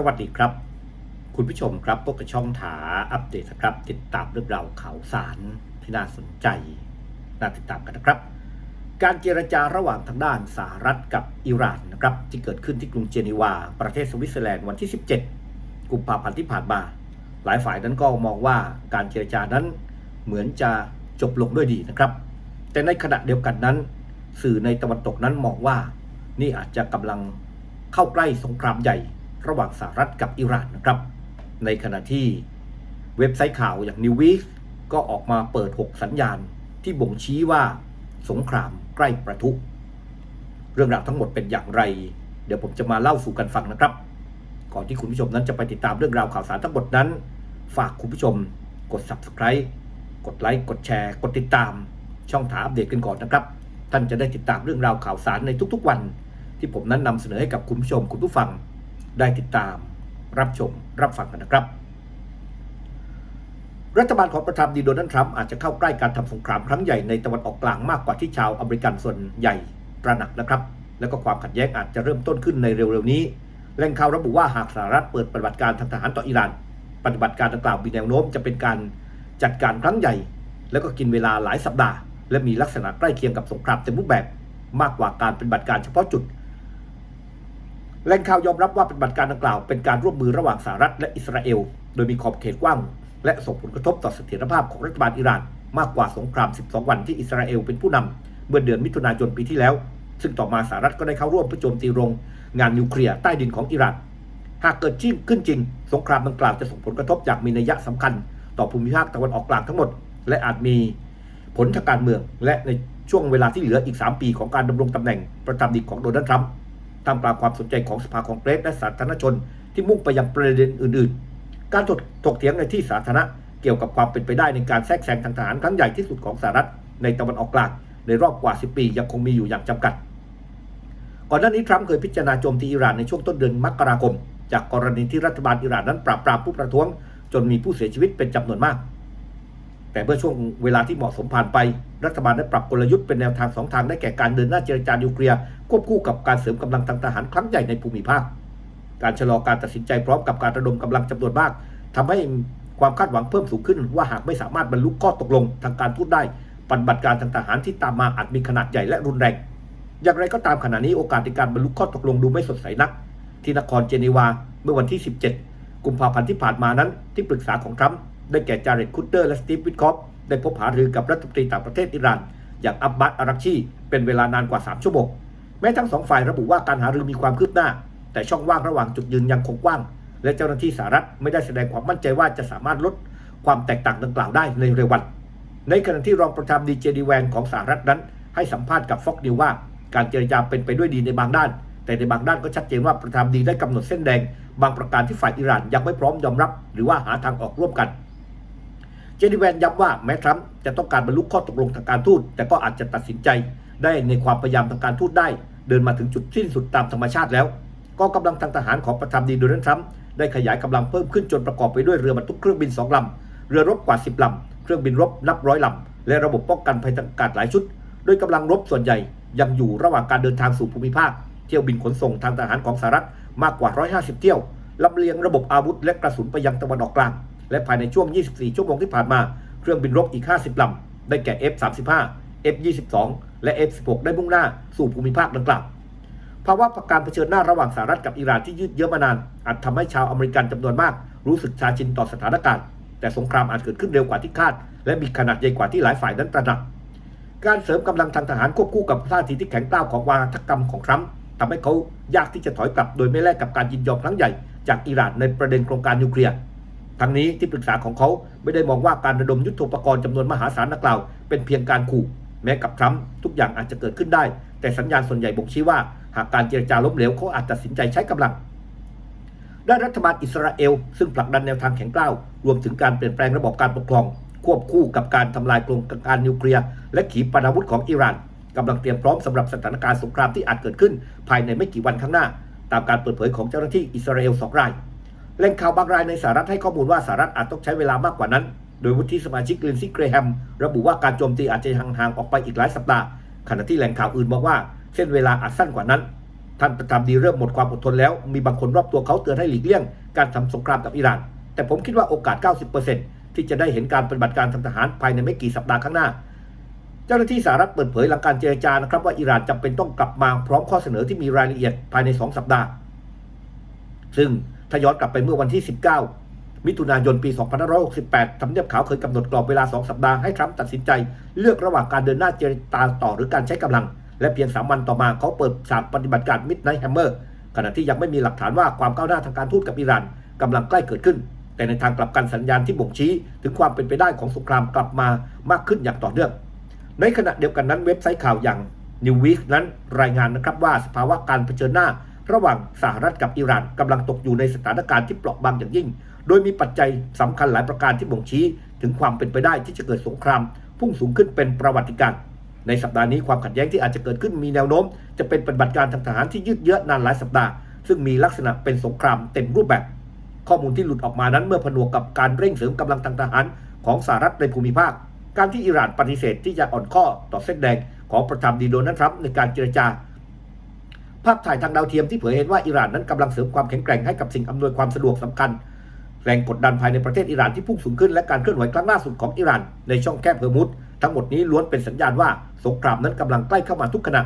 สวัสดีครับ คุณผู้ชมครับพวกกระช่องถาอัปเดตครับ ติดตามเรื่องราวข่าวสารที่น่าสนใจน่าติดตามกันนะครับ การเจรจาระหว่างทางด้านสหรัฐกับอิหร่านนะครับ ที่เกิดขึ้นที่กรุงเจนีวา ประเทศสวิตเซอร์แลนด์วันที่ 17 กุมภาพันธ์ที่ผ่านมา หลายฝ่ายนั้นก็มองว่าการเจรจานั้นเหมือนจะจบลงด้วยดีนะครับ แต่ในขณะเดียวกันนั้น สื่อในตะวันตกนั้นมองว่านี่อาจจะกำลังเข้าใกล้สงครามใหญ่ ระหว่างสหรัฐกับอิหร่านนะครับ ในขณะที่เว็บไซต์ข่าวอย่าง New Week ก็ออกมาเปิด 6 สัญญาณที่บ่งชี้ว่าสงครามใกล้ประทุเรื่องราวทั้งหมดเป็นอย่างไร เดี๋ยวผมจะมาเล่าสู่กันฟังนะครับ ก่อนที่คุณผู้ชมนั้นจะไปติดตามเรื่องราวข่าวสารทั้งหมดนั้น ฝากคุณผู้ชมกด Subscribe กดไลค์กดแชร์ กดติดตาม ช่องถามอัปเดตกันก่อนนะครับ ท่านจะได้ติดตามเรื่องราวข่าวสารในทุกๆวัน ที่ผมนั้นนำเสนอให้กับคุณผู้ชมคุณผู้ฟัง ได้ติดตามรับชมรับฟังกันนะครับ รัฐบาลของประธานดีโดนัลด์ทรัมป์อาจจะเข้าใกล้การทำสงครามครั้งใหญ่ในตะวันออกกลางมากกว่าที่ชาวอเมริกันส่วนใหญ่ตระหนักนะครับ แล้วก็ความขัดแย้งอาจจะเริ่มต้นขึ้นในเร็วๆนี้แหล่งข่าวระบุว่าหากสหรัฐเปิดปฏิบัติการทางทหารต่ออิหร่าน ปฏิบัติการดังกล่าวมีแนวโน้มจะเป็นการจัดการครั้งใหญ่ แล้วก็กินเวลาหลายสัปดาห์ และมีลักษณะใกล้เคียงกับสงครามเต็มรูปแบบ มากกว่าการปฏิบัติการเฉพาะจุด แหล่งข่าวยอมรับว่าปฏิบัติการดังกล่าว เป็นการร่วมมือระหว่างสหรัฐและอิสราเอล โดยมีขอบเขตกว้าง และส่งผลกระทบต่อเสถียรภาพของรัฐบาลอิหร่าน มากกว่าสงคราม 12 วันที่อิสราเอลเป็นผู้นำเมื่อเดือนมิถุนายนปีที่แล้ว ซึ่งต่อมาสหรัฐก็ได้เข้าร่วมเพื่อโจมตีโรง งานนิวเคลียร์ใต้ดินของอิหร่าน หากเกิดจริงขึ้นจริง สงครามดังกล่าวจะส่งผลกระทบอย่างมีนัยสำคัญ ต่อภูมิภาคตะวันออกกลางทั้งหมด และอาจมีผลทางการเมือง และในช่วงเวลาที่เหลืออีก 3 ปีของการดำรงตำแหน่งประธานาธิบดีของโดนัลด์ทรัมป์ ท่ามกลางความสนใจของสภาคองเกรสและสาธารณชน ที่มุ่งไปยังประเด็นอื่น ๆ การถกถกเถียงในที่สาธารณะเกี่ยวกับความเป็นไปได้ในการแทรกแซงทางทหารครั้งใหญ่ที่สุดของสหรัฐในตะวันออกกลางในรอบกว่า 10 ปียังคงมีอยู่อย่างจำกัด ก่อนหน้านี้ทรัมป์เคยพิจารณาโจมตีอิหร่านในช่วงต้นเดือนมกราคม จากกรณีที่รัฐบาลอิหร่านนั้นปราบปรามผู้ประท้วง จนมีผู้เสียชีวิตเป็นจำนวนมาก แต่เมื่อช่วงเวลาที่เหมาะสมผ่านไป รัฐบาลได้ปรับกลยุทธ์เป็นแนวทางสองทางได้แก่การเดินหน้าเจรจานิวเคลียร์ควบคู่กับการเสริมกำลังทางทหารครั้งใหญ่ในภูมิภาค การชะลอการตัดสินใจพร้อมกับการระดมกำลังจำนวนมากทำให้ความคาดหวังเพิ่มสูงขึ้น ว่าหากไม่สามารถบรรลุข้อตกลงทางการทูตได้ปฏิบัติการทางทหารที่ตามมาอาจมีขนาดใหญ่และรุนแรง อย่างไรก็ตามขณะนี้โอกาสในการบรรลุข้อตกลงดูไม่สดใสนัก ที่นครเจนีวาเมื่อวันที่ 17 กุมภาพันธ์ที่ผ่านมานั้นที่ปรึกษาของทรัมป์ ได้แก่จาเรตคุตเตอร์และสตีฟวิทคอฟได้พบหารือกับรัฐมนตรีต่างประเทศอิหร่านอย่างอับบาสอารักชี เป็นเวลานานกว่า 3 ชั่วโมงแม้ทั้งสองฝ่ายระบุว่าการหารือมีความคืบหน้า แต่ช่องว่างระหว่างจุดยืนยังคงกว้าง และเจ้าหน้าที่สหรัฐไม่ได้แสดงความมั่นใจว่าจะสามารถลดความแตกต่างดังกล่าวได้ในเร็ววัน ในขณะที่รองประธานดีเจดีแวนของสหรัฐนั้น ให้สัมภาษณ์กับฟ็อกนิวว่า การเจรจาเป็นไปด้วยดีในบางด้าน แต่ในบางด้านก็ชัดเจนว่าประธานดีได้กำหนดเส้นแดง บางประการที่ฝ่ายอิหร่านยังไม่พร้อมยอมรับ หรือว่าหาทางออกร่วมกัน เจดีแวนย้ำว่าแม้ทรัมป์จะต้องการบรรลุข้อตกลงทางการทูต แต่ก็อาจจะตัดสินใจได้ในความพยายามทางการทูตได้ เดินมาถึงจุดสิ้นสุดตามธรรมชาติแล้วก็กำลังทางทหารของประธานาธิบดีโดนัลด์ทรัมป์ได้ขยายกำลังเพิ่มขึ้นจนประกอบไปด้วยเรือบรรทุกเครื่องบินสองลำเรือรบกว่า 10ลำเครื่องบินรบนับร้อยลำและระบบป้องกันภัยทางอากาศหลายชุด โดยกำลังรบส่วนใหญ่ยังอยู่ระหว่างการเดินทางสู่ภูมิภาค เที่ยวบินขนส่งทางทหารของสหรัฐมากกว่า 150 เที่ยวลำเลียงระบบอาวุธและกระสุนไปยังตะวันออกกลาง และภายในช่วง 24 ชั่วโมงที่ผ่านมา เครื่องบินรบอีก 50 ลำ ได้แก่ F-35 F-22 และ F-16 ได้มุ่งหน้าสู่ภูมิภาคดังกล่าวภาวะการเผชิญหน้าระหว่างสหรัฐกับอิหร่านที่ยืดเยื้อมานาน อาจทำให้ชาวอเมริกันจำนวนมาก รู้สึกชาชินต่อสถานการณ์ แต่สงครามอาจเกิดขึ้นเร็วกว่าที่คาด และมีขนาดใหญ่กว่าที่หลายฝ่ายนั้นตระหนัก การเสริมกำลังทางทหารควบคู่กับท่าทีที่แข็งกร้าวของวาทกรรมของทรัมป์ทำให้เขายากที่จะถอยกลับ โดยไม่แลกกับการยินยอมครั้งใหญ่จากอิหร่านในประเด็นโครงการนิวเคลียร์ ทั้งนี้ที่ปรึกษาของเขาไม่ได้มองว่าการระดมยุทโธปกรณ์จำนวนมหาศาลดังกล่าว เป็นเพียงการขู่แม้กับทรัมป์ทุกอย่างอาจจะเกิดขึ้นได้ แต่สัญญาณส่วนใหญ่บ่งชี้ว่า หากการเจรจาล้มเหลวเขาอาจตัดสินใจใช้กำลังด้านรัฐบาลอิสราเอล ซึ่งผลักดันแนวทางแข็งกร้าว รวมถึงการเปลี่ยนแปลงระบบการปกครอง ควบคู่กับการทำลายโครงการนิวเคลียร์และขีปนาวุธของอิหร่านกำลังเตรียมพร้อมสำหรับสถานการณ์สงครามที่อาจเกิดขึ้น ภายในไม่กี่วันข้างหน้า ตามการเปิดเผยของเจ้าหน้าที่อิสราเอลสองราย แหล่งข่าวบางรายในสหรัฐให้ข้อมูลว่าสหรัฐอาจต้องใช้เวลามากกว่านั้น โดยวุฒิสมาชิกลินซี่เกรแฮมระบุว่าการโจมตีอาจจะห่างๆออกไปอีกหลายสัปดาห์ ขณะที่แหล่งข่าวอื่นบอกว่าเส้นเวลาอาจสั้นกว่านั้น ท่านประธานดีเริ่มหมดความอดทนแล้ว มีบางคนรอบตัวเขาเตือนให้หลีกเลี่ยง การทำสงครามกับอิหร่าน แต่ผมคิดว่าโอกาส 90%ที่จะได้เห็นการปฏิบัติการทางทหารภายในไม่กี่สัปดาห์ข้างหน้า เจ้าหน้าที่สหรัฐเปิดเผยหลังการเจรจานะครับว่าอิหร่านจำเป็นต้องกลับมาพร้อมข้อเสนอที่มีรายละเอียดภายใน 2 สัปดาห์ ซึ่ง ถ้าย้อนกลับไปเมื่อวันที่ 19 มิถุนายนปี 2568ทำเนียบขาวเคยกำหนดกรอบเวลา 2 สัปดาห์ให้ทรัมป์ตัดสินใจ เลือกระหว่างการเดินหน้าเจรจาต่อหรือการใช้กำลัง และเพียง3วันต่อมาเขาเปิดฉากปฏิบัติการมิดไนท์แฮมเมอร์ขณะที่ยังไม่มีหลักฐานว่าความก้าวหน้าทางการทูตกับอิหร่านกำลังใกล้เกิดขึ้น แต่ในทางกลับกันสัญญาณที่บ่งชี้ ถึงความเป็นไปได้ของสงครามกลับมามากขึ้นอย่างต่อเนื่อง ในขณะเดียวกันนั้นเว็บไซต์ข่าวอย่าง New Week นั้นรายงานนะครับว่าสภาวะการเผชิญหน้า ระหว่างสหรัฐกับอิหร่านกำลังตกอยู่ในสถานการณ์ที่เปราะบางอย่างยิ่ง โดยมีปัจจัยสำคัญหลายประการที่บ่งชี้ ถึงความเป็นไปได้ที่จะเกิดสงคราม พุ่งสูงขึ้นเป็นประวัติการณ์ในสัปดาห์นี้ความขัดแย้งที่อาจจะเกิดขึ้นมีแนวโน้ม จะเป็นปฏิบัติการทางทหารที่ยืดเยื้อนานหลายสัปดาห์ ซึ่งมีลักษณะเป็นสงครามเต็มรูปแบบ ข้อมูลที่หลุดออกมานั้นเมื่อผนวกกับการเร่งเสริมกำลังทางทหารของสหรัฐในภูมิภาค การที่อิหร่านปฏิเสธที่จะอ่อนข้อต่อเส้นแดงของประธานดีโดนัลด์ทรัมป์ในการเจรจา ภาพถ่ายทางดาวเทียมที่เผยเห็นว่าอิหร่านนั้นกำลังเสริมความแข็งแกร่งให้กับสิ่งอำนวยความสะดวกสำคัญ แรงกดดันภายในประเทศอิหร่านที่พุ่งสูงขึ้นและการเคลื่อนไหวครั้งล่าสุดของอิหร่านในช่องแคบเฮอร์มุดทั้งหมดนี้ล้วนเป็นสัญญาณว่าสงครามนั้นกำลังใกล้เข้ามาทุกขณะ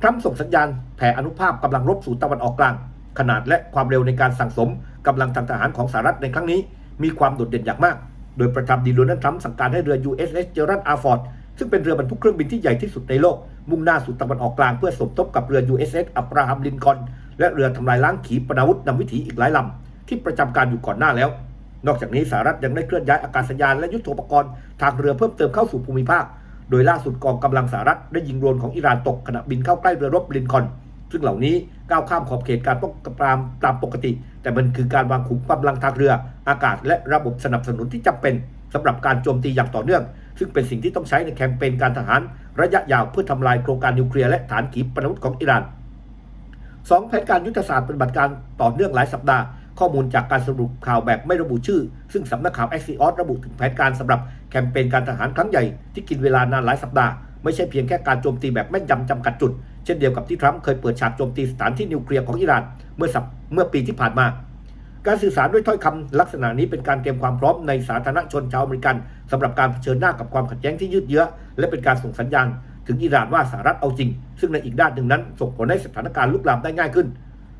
ทรัมป์ส่งสัญญาณแผ่อนุภาพกำลังรบสู่ตะวันออกกลาง ขนาดและความเร็วในการสั่งสมกำลังทางทหารของสหรัฐในครั้งนี้ มีความโดดเด่นอย่างมาก โดยประธานดีโดนัลด์ทรัมป์สั่งการให้เรือ USS เจอรัลอาร์ฟอร์ดซึ่งเป็นเรือบรรทุกเครื่องบินที่ใหญ่ที่สุดในโลก มุ่งหน้าสู่ตะวันออกกลางเพื่อสมทบกับเรือ USS อับราฮัมลินคอนและเรือทำลายล้างขีปนาวุธนำวิถีอีกหลายลำที่ประจำการอยู่ก่อนหน้าแล้ว นอกจากนี้สหรัฐยังได้เคลื่อนย้ายอากาศยานและยุทโธปกรณ์ทางเรือเพิ่มเติมเข้าสู่ภูมิภาค โดยล่าสุดกองกำลังสหรัฐได้ยิงโดรนของอิหร่านตกขณะบินเข้าใกล้เรือรบลินคอนซึ่งเหล่านี้ก้าวข้ามขอบเขตการป้องกันปรามตามปกติ แต่มันคือการวางขุมกำลังทางเรือ อากาศและระบบสนับสนุนที่จำเป็นสำหรับการโจมตีอย่างต่อเนื่อง ซึ่งเป็นสิ่งที่ต้องใช้ในแคมเปญการทหารระยะยาวเพื่อทำลายโครงการนิวเคลียร์และฐานขีปนาวุธของอิหร่านสองแผนการยุทธศาสตร์ปฏิบัติการต่อเนื่องหลายสัปดาห์ ข้อมูลจากการสรุปข่าวแบบไม่ระบุชื่อ ซึ่งสำนักข่าว Axios ระบุถึงแผนการสำหรับแคมเปญการทหารครั้งใหญ่ที่กินเวลานานหลายสัปดาห์ไม่ใช่เพียงแค่การโจมตีแบบแม่นยำจำกัดจุด เช่นเดียวกับที่ทรัมป์เคยเปิดฉากโจมตีสถานที่นิวเคลียร์ของอิหร่านเมื่อเมื่อปีที่ผ่านมา การสื่อสารด้วยถ้อยคำลักษณะนี้เป็นการเตรียมความพร้อมในสาธารณชนชาวอเมริกันสำหรับการเผชิญหน้ากับความขัดแย้งที่ยืดเยื้อ และเป็นการส่งสัญญาณ ถึงอิหร่านว่าสหรัฐเอาจริง ซึ่งในอีกด้านหนึ่งนั้นส่งผลให้สถานการณ์ลุกลามได้ง่ายขึ้น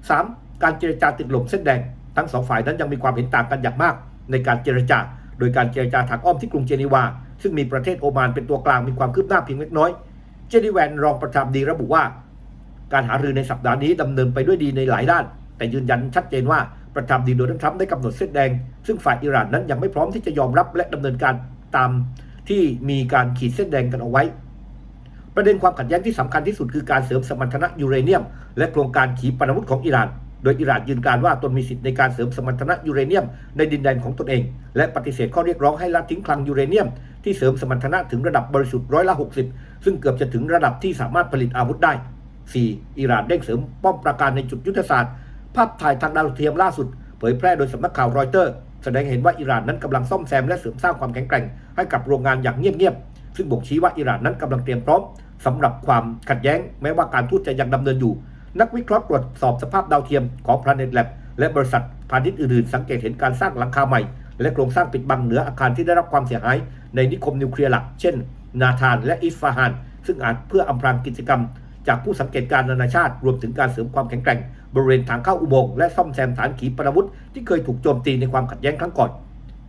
3. การเจรจาติดลมเส้นแดง ทั้งสองฝ่ายนั้นยังมีความเห็นต่างกันอย่างมาก ในการเจรจา โดยการเจรจาทางอ้อมที่กรุงเจนีวา ซึ่งมีประเทศโอมานเป็นตัวกลางมีความคืบหน้าเพียงเล็กน้อย เจนีแวนรองประธานดีระบุว่า การหารือในสัปดาห์นี้ดำเนินไปด้วยดีในหลายด้าน แต่ยืนยันชัดเจนว่า ประธานาธิบดีโดนัลด์ทรัมป์ได้กำหนดเส้นแดง ซึ่งฝ่ายอิหร่านนั้นยังไม่พร้อมที่จะยอมรับและดำเนินการตามที่มีการขีดเส้นแดงกันเอาไว้ ประเด็นความขัดแย้งที่สำคัญที่สุดคือการเสริมสมรรถนะยูเรเนียม และโครงการขีปนาวุธของอิหร่าน โดยอิหร่านยืนการว่าตนมีสิทธิ์ในการเสริมสมรรถนะยูเรเนียม ในดินแดนของตนเอง และปฏิเสธข้อเรียกร้องให้ละทิ้งคลังยูเรเนียม ที่เสริมสมรรถนะถึงระดับบริสุทธิ์ร้อยละ 60 ซึ่งเกือบจะถึงระดับที่สามารถผลิตอาวุธได้ 4. อิหร่านเร่งเสริมป้อมปราการในจุดยุทธศาสตร์ ภาพถ่ายทางดาวเทียมล่าสุด เผยแพร่โดยสำนักข่าวรอยเตอร์ แสดงเห็นว่าอิหร่านนั้นกำลังซ่อมแซมและเสริมสร้างความแข็งแกร่งให้กับโรงงานอย่างเงียบๆซึ่งบ่งชี้ว่าอิหร่านนั้นกำลังเตรียมพร้อมสำหรับความขัดแย้ง แม้ว่าการทูตจะยังดำเนินอยู่ นักวิเคราะห์ตรวจสอบสภาพดาวเทียมของ Planet Lab และบริษัทพาณิชย์อื่นๆ สังเกตเห็นการสร้างหลังคาใหม่ และโครงสร้างปิดบังเหนืออาคารที่ได้รับความเสียหาย ในนิคมนิวเคลียร์หลัก เช่น นาธานและอิสฟาฮานซึ่งอาจเพื่ออำพรางกิจกรรม จากผู้สังเกตการณ์นานาชาติ รวมถึงการเสริมความแข็งแกร่ง บริเวณทางเข้าอุโมงค์และซ่อมแซมฐานขีปนาวุธ ที่เคยถูกโจมตีในความขัดแย้งครั้งก่อน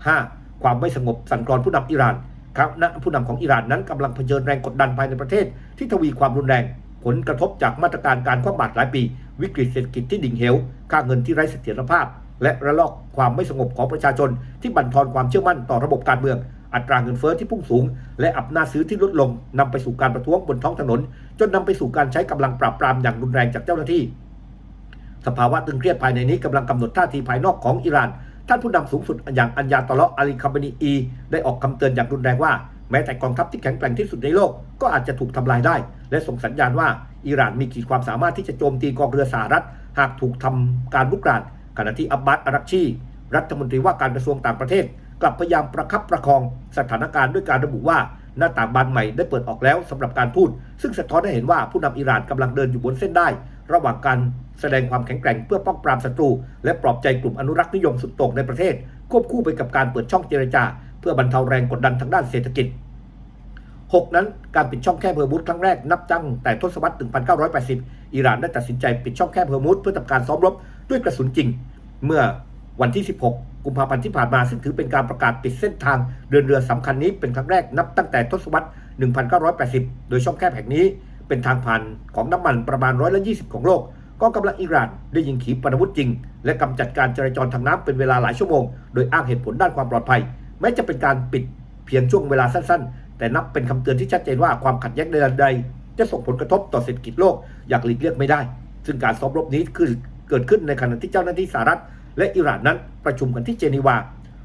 5. ความไม่สงบสั่นคลอนผู้นำอิหร่านคณะผู้นำของอิหร่านนั้นกำลังเผชิญแรงกดดันภายในประเทศ ที่ทวีความรุนแรง ผลกระทบจากมาตรการการคว่ำบาตรหลายปี วิกฤตเศรษฐกิจที่ดิ่งเหว ค่าเงินที่ไร้เสถียรภาพ และระลอกความไม่สงบของประชาชน ที่บั่นทอนความเชื่อมั่นต่อระบบการเมือง อัตราเงินเฟ้อที่พุ่งสูง และอำนาจซื้อที่ลดลงนำไปสู่การประท้วงบนท้องถนน จนนำไปสู่การใช้กำลังปราบปรามอย่างรุนแรงจากเจ้าหน้าที่ สภาวะตึงเครียดภายในนี้กำลังกำหนดท่าทีภายนอกของอิหร่าน ท่านผู้นำสูงสุดอย่างอัญญาตอเลาะอาลีคาบานีอี ได้ออกคำเตือนอย่างรุนแรงว่า แม้แต่กองทัพที่แข็งแกร่งที่สุดในโลกก็อาจจะถูกทำลายได้ และส่งสัญญาณว่าอิหร่านมีขีดความสามารถที่จะโจมตีกองเรือสหรัฐ หากถูกทำการลุกรานขณะที่อับบาสอารักชี รัฐมนตรีว่าการกระทรวงต่างประเทศ กลับพยายามประคับประคองสถานการณ์ด้วยการระบุว่าหน้าต่างบานใหม่ได้เปิดออกแล้วสำหรับการพูด ซึ่งสะท้อนให้เห็นว่าผู้นำอิหร่านกำลังเดินอยู่บนเส้นได้ ระหว่างการแสดงความแข็งแกร่งเพื่อป้องปรามศัตรู และปลอบใจกลุ่มอนุรักษ์นิยมสุดโต่งในประเทศ ควบคู่ไปกับการเปิดช่องเจรจา เพื่อบรรเทาแรงกดดันทางด้านเศรษฐกิจ 6 นั้นการปิดช่องแคบเฮอร์มุสครั้งแรกนับตั้งแต่ทศวรรษ 1980 อิหร่านได้ตัดสินใจปิดช่องแคบเฮอร์มุสเพื่อทำการซ้อมรบด้วยกระสุนจริง เมื่อวันที่ 16กุมภาพันธ์ที่ผ่านมาซึ่งถือเป็นการประกาศปิดเส้นทางเดินเรือสำคัญนี้เป็นครั้งแรกนับตั้งแต่ทศวรรษ 1980 โดยช่องแคบแห่งนี้ เป็นทางผ่านของน้ำมันประมาณร้อยละ20ของโลกกองกำลังอิหร่านได้ยิงขีปนาวุธจริง และกำจัดการจราจรทางน้ำเป็นเวลาหลายชั่วโมง โดยอ้างเหตุผลด้านความปลอดภัย แม้จะเป็นการปิดเพียงช่วงเวลาสั้นๆ แต่นับเป็นคำเตือนที่ชัดเจนว่าความขัดแย้งใดๆจะส่งผลกระทบต่อเศรษฐกิจโลกอย่างหลีกเลี่ยงไม่ได้ ซึ่งการซ้อมรบนี้คือเกิดขึ้นในขณะที่เจ้าหน้าที่สหรัฐ และอิหร่านนั้นประชุมกันที่เจนีวา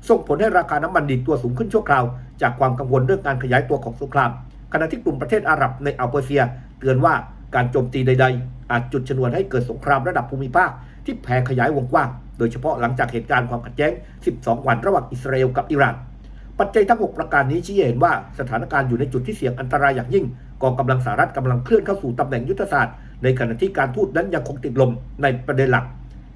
ส่งผลให้ราคาน้ำมันดิบตัวสูงขึ้นชั่วคราว จากความกังวลเรื่องการขยายตัวของสงคราม ขณะที่กลุ่มประเทศอาหรับในอัลเปอร์เซีย เตือนว่าการโจมตีใด ๆ อาจจุดชนวนให้เกิดสงครามระดับภูมิภาค ที่แผ่ขยายวงกว้าง โดยเฉพาะหลังจากเหตุการณ์ความขัดแย้ง 12 วันระหว่างอิสราเอลกับอิหร่าน ปัจจัยทั้ง 6 ประการนี้ชี้เห็นว่าสถานการณ์อยู่ในจุดที่เสี่ยงอันตรายอย่างยิ่ง กองกำลังสหรัฐกำลังเคลื่อนเข้าสู่ตำแหน่งยุทธศาสตร์ ในขณะที่การทูตนั้นยังคงติดลมในประเด็นหลัก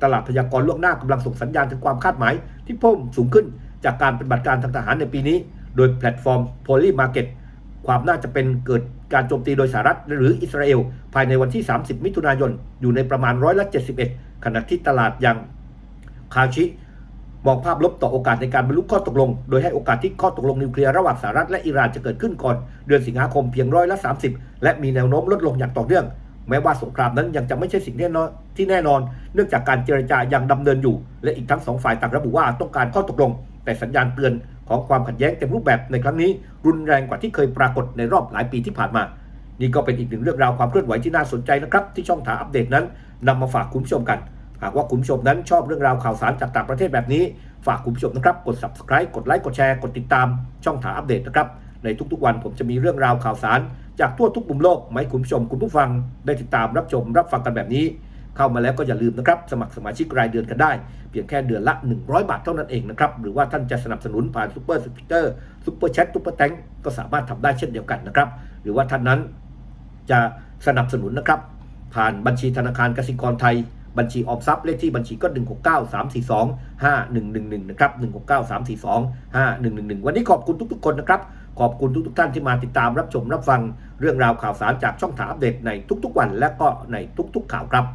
ตลาดพยากรณ์ล่วงหน้ากำลังส่งสัญญาณถึงความคาดหมาย ที่เพิ่มสูงขึ้นจากการปฏิบัติการทางทหารในปีนี้ โดยแพลตฟอร์ม Poly Market ความน่าจะเป็นเกิดการโจมตีโดยสหรัฐหรืออิสราเอล ภายในวันที่ 30 มิถุนายน อยู่ในประมาณร้อยละ71 ขณะที่ตลาดยังคาชิมองภาพลบต่อโอกาสในการบรรลุข้อตกลง โดยให้โอกาสที่ข้อตกลงนิวเคลียร์ระหว่างสหรัฐและอิหร่านจะเกิดขึ้นก่อน เดือนสิงหาคมเพียงร้อยละ 30 และมีแนวโน้มลดลงอย่างต่อเนื่อง แม้ว่าสงครามนั้นยังจะไม่ใช่สิ่งแน่นอนที่แน่นอน เนื่องจากการเจรจายังดำเนินอยู่ และอีกทั้งสองฝ่ายต่างระบุว่าต้องการข้อตกลง แต่สัญญาณเตือน ของความขัดแย้งเต็มรูปแบบในครั้งนี้ รุนแรงกว่าที่เคยปรากฏในรอบหลายปีที่ผ่านมา นี่ก็เป็นอีกหนึ่งเรื่องราวความเคลื่อนไหวที่น่าสนใจนะครับที่ช่องถาอัปเดตนั้นนำมาฝากคุณผู้ชมกัน หากว่าคุณผู้ชมนั้นชอบเรื่องราวข่าวสารจากต่างประเทศแบบนี้ ฝากคุณผู้ชมนะครับกด subscribe กดไลค์กดแชร์กดติดตาม ช่องถาอัปเดตนะครับในทุกๆวันผมจะมีเรื่องราวข่าวสาร จากทั่วทุกมุมโลกมาให้คุณผู้ชมคุณผู้ฟังได้ติดตามรับชมรับฟังกันแบบนี้ เข้ามาแล้วก็อย่าลืมนะครับ สมัครสมาชิกรายเดือนกันได้ เพียงแค่เดือนละ 100 บาทเท่านั้นเองนะครับ หรือว่าท่านจะสนับสนุนผ่านซูเปอร์สปิเตอร์ซูเปอร์แชทซูเปอร์แตงก็สามารถทำได้เช่นเดียวกันนะครับ หรือว่าท่านนั้นจะสนับสนุนนะครับ ผ่านบัญชีธนาคารกสิกรไทยบัญชีออมทรัพย์เลขที่บัญชีก็ 1 6 9 3 4 2 5 1 1 1 นะครับ 1 6 9 3 4 2 5 1 1 1 วันนี้ขอบคุณทุกๆ คนนะครับ ขอบคุณทุกๆ ท่านที่มาติดตามรับชมรับฟังเรื่องราวข่าวสารจากช่องถามอัปเดตในทุกๆ วันและก็ในทุกๆ ข่าวครับ